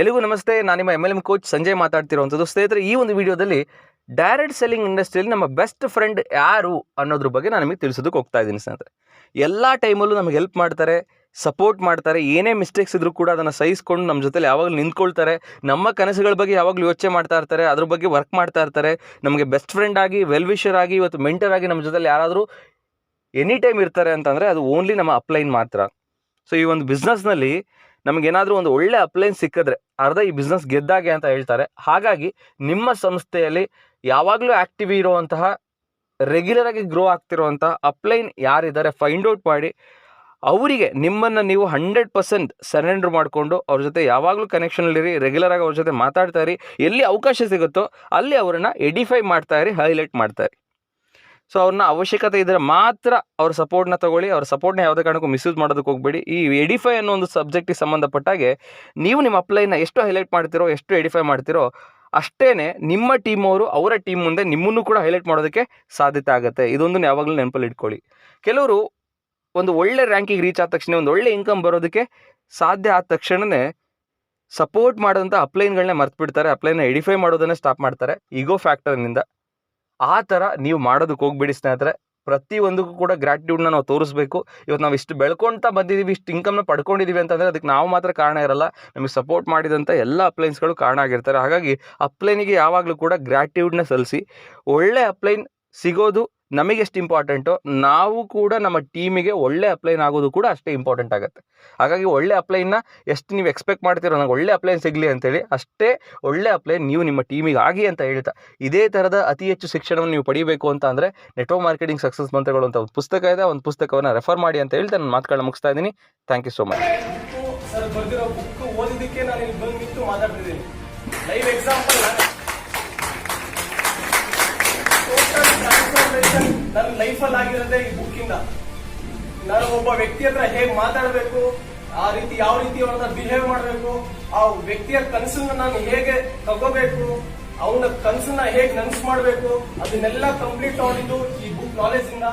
ಎಲ್ಲಿಗೂ ನಮಸ್ತೆ, ನಾನು ನಿಮ್ಮ M L M coach Sanjay ಮಾತಾಡ್ತಿರುವಂಥದ್ದು ಸ್ನೇಹಿತರೆ, ಈ ಒಂದು ವಿಡಿಯೋದಲ್ಲಿ ಡೈರೆಕ್ಟ್ ಸೆಲ್ಲಿಂಗ್ ಇಂಡಸ್ಟ್ರಿಯಲ್ಲಿ ನಮ್ಮ ಬೆಸ್ಟ್ ಫ್ರೆಂಡ್ ಯಾರು ಅನ್ನೋದ್ರ ಬಗ್ಗೆ ನಾನು ನಿಮಗೆ ತಿಳಿಸೋದಕ್ಕೆ ಹೋಗ್ತಾ ಇದ್ದೀನಿ ಸ್ನೇಹಿತರೆ. ಎಲ್ಲ ಟೈಮಲ್ಲೂ ನಮಗೆ ಹೆಲ್ಪ್ ಮಾಡ್ತಾರೆ ಸಪೋರ್ಟ್ ಮಾಡ್ತಾರೆ, ಏನೇ ಮಿಸ್ಟೇಕ್ಸ್ ಇದ್ರೂ ಕೂಡ ಅದನ್ನು ಸಹಿಸ್ಕೊಂಡು ನಮ್ಮ ಜೊತೆಲಿ ಯಾವಾಗಲೂ ನಿಂತ್ಕೊಳ್ತಾರೆ. ನಮ್ಮ ಕನಸುಗಳ ಬಗ್ಗೆ ಯಾವಾಗಲೂ ಯೋಚನೆ ಮಾಡ್ತಾ ಇರ್ತಾರೆ, ಅದ್ರ ಬಗ್ಗೆ ವರ್ಕ್ ಮಾಡ್ತಾ ಇರ್ತಾರೆ. ನಮಗೆ ಬೆಸ್ಟ್ ಫ್ರೆಂಡ್ ಆಗಿ ವೆಲ್ ವಿಷರ್ ಆಗಿ, ಇವತ್ತು ಮೆಂಟರ್ ಆಗಿ ನಮ್ಮ ಜೊತೆಲಿ ಯಾರಾದರೂ ಎನಿ ಟೈಮ್ ಇರ್ತಾರೆ ಅಂತಂದರೆ ಅದು ಓನ್ಲಿ ನಮ್ಮ ಅಪ್ಲೈನ್ ಮಾತ್ರ. ಸೊ ಈ ಒಂದು ಬಿಸ್ನೆಸ್ನಲ್ಲಿ ನಮಗೇನಾದರೂ ಒಂದು ಒಳ್ಳೆ ಅಪ್ಲೈನ್ ಸಿಕ್ಕಿದ್ರೆ ಅರ್ಧ ಈ ಬಿಸ್ನೆಸ್ ಗೆದ್ದಾಗೆ ಅಂತ ಹೇಳ್ತಾರೆ. ಹಾಗಾಗಿ ನಿಮ್ಮ ಸಂಸ್ಥೆಯಲ್ಲಿ ಯಾವಾಗಲೂ ಆ್ಯಕ್ಟಿವ್ ಇರುವಂತಹ ರೆಗ್ಯುಲರ್ ಆಗಿ ಗ್ರೋ ಆಗ್ತಿರುವಂಥ ಅಪ್ಲೈನ್ ಯಾರಿದ್ದಾರೆ ಫೈಂಡ್ ಔಟ್ ಮಾಡಿ. ಅವರಿಗೆ ನಿಮ್ಮನ್ನು ನೀವು ಹಂಡ್ರೆಡ್ ಪರ್ಸೆಂಟ್ ಸರೆಂಡರ್ ಮಾಡಿಕೊಂಡು ಅವ್ರ ಜೊತೆ ಯಾವಾಗಲೂ ಕನೆಕ್ಷನಲ್ಲಿರಿ ರೆಗ್ಯುಲರ್ ಆಗಿ ಅವ್ರ ಜೊತೆ ಮಾತಾಡ್ತಾ ಇರಿ. ಎಲ್ಲಿ ಅವಕಾಶ ಸಿಗುತ್ತೋ ಅಲ್ಲಿ ಅವ್ರನ್ನ ಎಡಿಫೈ ಮಾಡ್ತಾ ಇರಿ ಹೈಲೈಟ್ ಮಾಡ್ತಾ ಇರಿ. ಸೊ ಅವ್ರನ್ನ ಅವಶ್ಯಕತೆ ಇದ್ದರೆ ಮಾತ್ರ ಅವ್ರ ಸಪೋರ್ಟ್ನ ತಗೊಳ್ಳಿ, ಅವ್ರ ಸಪೋರ್ಟ್ನ ಯಾವುದೇ ಕಾರಣಕ್ಕೂ ಮಿಸ್ಯೂಸ್ ಮಾಡೋದಕ್ಕೆ ಹೋಗಬೇಡಿ. ಈ ಎಡಿಫೈ ಅನ್ನೋ ಒಂದು ಸಬ್ಜೆಕ್ಟಿಗೆ ಸಂಬಂಧಪಟ್ಟಾಗೆ ನೀವು ನಿಮ್ಮ ಅಪ್ಲೈನ ಎಷ್ಟು ಹೈಲೈಟ್ ಮಾಡ್ತಿರೋ, ಎಷ್ಟು ಎಡಿಫೈ ಮಾಡ್ತಿರೋ ಅಷ್ಟೇ ನಿಮ್ಮ ಟೀಮ್ ಅವರು ಅವರ ಟೀಮ್ ಮುಂದೆ ನಿಮ್ಮನ್ನು ಕೂಡ ಹೈಲೈಟ್ ಮಾಡೋದಕ್ಕೆ ಸಾಧ್ಯತೆ ಆಗುತ್ತೆ. ಇದೊಂದು ಯಾವಾಗಲೂ ನೆನಪಲ್ಲಿ ಇಟ್ಕೊಳ್ಳಿ. ಕೆಲವರು ಒಂದು ಒಳ್ಳೆ ರ್ಯಾಂಕಿಗೆ ರೀಚ್ ಆದ ತಕ್ಷಣ ಒಂದು ಒಳ್ಳೆ ಇನ್ಕಮ್ ಬರೋದಕ್ಕೆ ಸಾಧ್ಯ ಆದ ತಕ್ಷಣವೇ ಸಪೋರ್ಟ್ ಮಾಡೋಂಥ ಅಪ್ಲೈನ್ಗಳನ್ನೇ ಮರ್ತು ಬಿಡ್ತಾರೆ ಅಪ್ಲೈನ ಎಡಿಫೈ ಮಾಡೋದನ್ನೇ ಸ್ಟಾಪ್ ಮಾಡ್ತಾರೆ. ಈಗೋ ಫ್ಯಾಕ್ಟರ್ನಿಂದ ಆ ಥರ ನೀವು ಮಾಡೋದಕ್ಕೆ ಹೋಗ್ಬೇಡಿ ಸ್ನೇಹಿತರೆ. ಪ್ರತಿಯೊಂದಕ್ಕೂ ಕೂಡ ಗ್ರ್ಯಾಟಿಟ್ಯೂಡ್ನ ನಾವು ತೋರಿಸ್ಬೇಕು. ಇವತ್ತು ನಾವು ಇಷ್ಟು ಬೆಳ್ಕೊಳ್ತಾ ಬಂದಿದ್ದೀವಿ, ಇಷ್ಟು ಇನ್ಕಮ್ನ ಪಡ್ಕೊಂಡಿದ್ದೀವಿ ಅಂತಂದರೆ ಅದಕ್ಕೆ ನಾವು ಮಾತ್ರ ಕಾರಣ ಇರಲ್ಲ. ನಮಗೆ ಸಪೋರ್ಟ್ ಮಾಡಿದಂಥ ಎಲ್ಲ ಅಪ್ಲೈನ್ಸ್ಗಳು ಕಾರಣ ಆಗಿರ್ತಾರೆ. ಹಾಗಾಗಿ ಅಪ್ಲೈನಿಗೆ ಯಾವಾಗಲೂ ಕೂಡ ಗ್ರ್ಯಾಟಿಟ್ಯೂಡ್ನ ಸಲ್ಲಿಸಿ. ಒಳ್ಳೆ ಅಪ್ಲೈನ್ ಸಿಗೋದು ನಮಗೆ ಎಷ್ಟು ಇಂಪಾರ್ಟೆಂಟು, ನಾವು ಕೂಡ ನಮ್ಮ ಟೀಮಿಗೆ ಒಳ್ಳೆ ಅಪ್ಲೈನ್ ಆಗೋದು ಕೂಡ ಅಷ್ಟೇ ಇಂಪಾರ್ಟೆಂಟ್ ಆಗುತ್ತೆ. ಹಾಗಾಗಿ ಒಳ್ಳೆ ಅಪ್ಲೈನ್ನ ಎಷ್ಟು ನೀವು ಎಕ್ಸ್ಪೆಕ್ಟ್ ಮಾಡ್ತೀರೋ ನನಗೆ ಒಳ್ಳೆ ಅಪ್ಲೈನ್ ಸಿಗಲಿ ಅಂತೇಳಿ ಅಷ್ಟೇ ಒಳ್ಳೆ ಅಪ್ಲೈನ್ ನೀವು ನಿಮ್ಮ ಟೀಮಿಗೆ ಆಗಿ ಅಂತ ಹೇಳ್ತಾ, ಇದೇ ಥರದ ಅತಿ ಹೆಚ್ಚು ಶಿಕ್ಷಣವನ್ನು ನೀವು ಪಡಿಬೇಕು ಅಂತ ಅಂದರೆ ನೆಟ್ವರ್ಕ್ ಮಾರ್ಕೆಟಿಂಗ್ ಸಕ್ಸಸ್ ಮಂತ್ರಗಳು ಅಂತ ಒಂದು ಪುಸ್ತಕ ಇದೆ ಒಂದು ಪುಸ್ತಕವನ್ನು ರೆಫರ್ ಮಾಡಿ ಅಂತ ಹೇಳ್ತಾ ನಾನು ಮಾತುಗಳನ್ನ ಮುಗಿಸ್ತಾ ಇದ್ದೀನಿ. Thank you so much. ಓದಿದ್ದಕ್ಕೆ ನಾನು ಲೈವ್ ಎಕ್ಸಾಂಪಲ್ ನನ್ನ ಲೈಫಲ್ಲಿ ಆಗಿರೋದೇ ಈ ಬುಕ್ಕಿಂದ. ನಾನು ಒಬ್ಬ ವ್ಯಕ್ತಿ ಹತ್ರ ಹೇಗೆ ಮಾತಾಡಬೇಕು, ಆ ರೀತಿ ಯಾವ ರೀತಿ ಅವ್ರನ್ನ ಬಿಹೇವ್ ಮಾಡಬೇಕು, ಆ ವ್ಯಕ್ತಿಯ ಕನಸನ್ನ ನಾನು ಹೇಗೆ ತಗೋಬೇಕು, ಅವನ ಕನಸನ್ನ ಹೇಗೆ ನನ್ಸ್ ಮಾಡಬೇಕು, ಅದನ್ನೆಲ್ಲ ಕಂಪ್ಲೀಟ್ ಮಾಡಿದ್ದು ಈ ಬುಕ್ ನಾಲೆಜ್ ಇಂದ.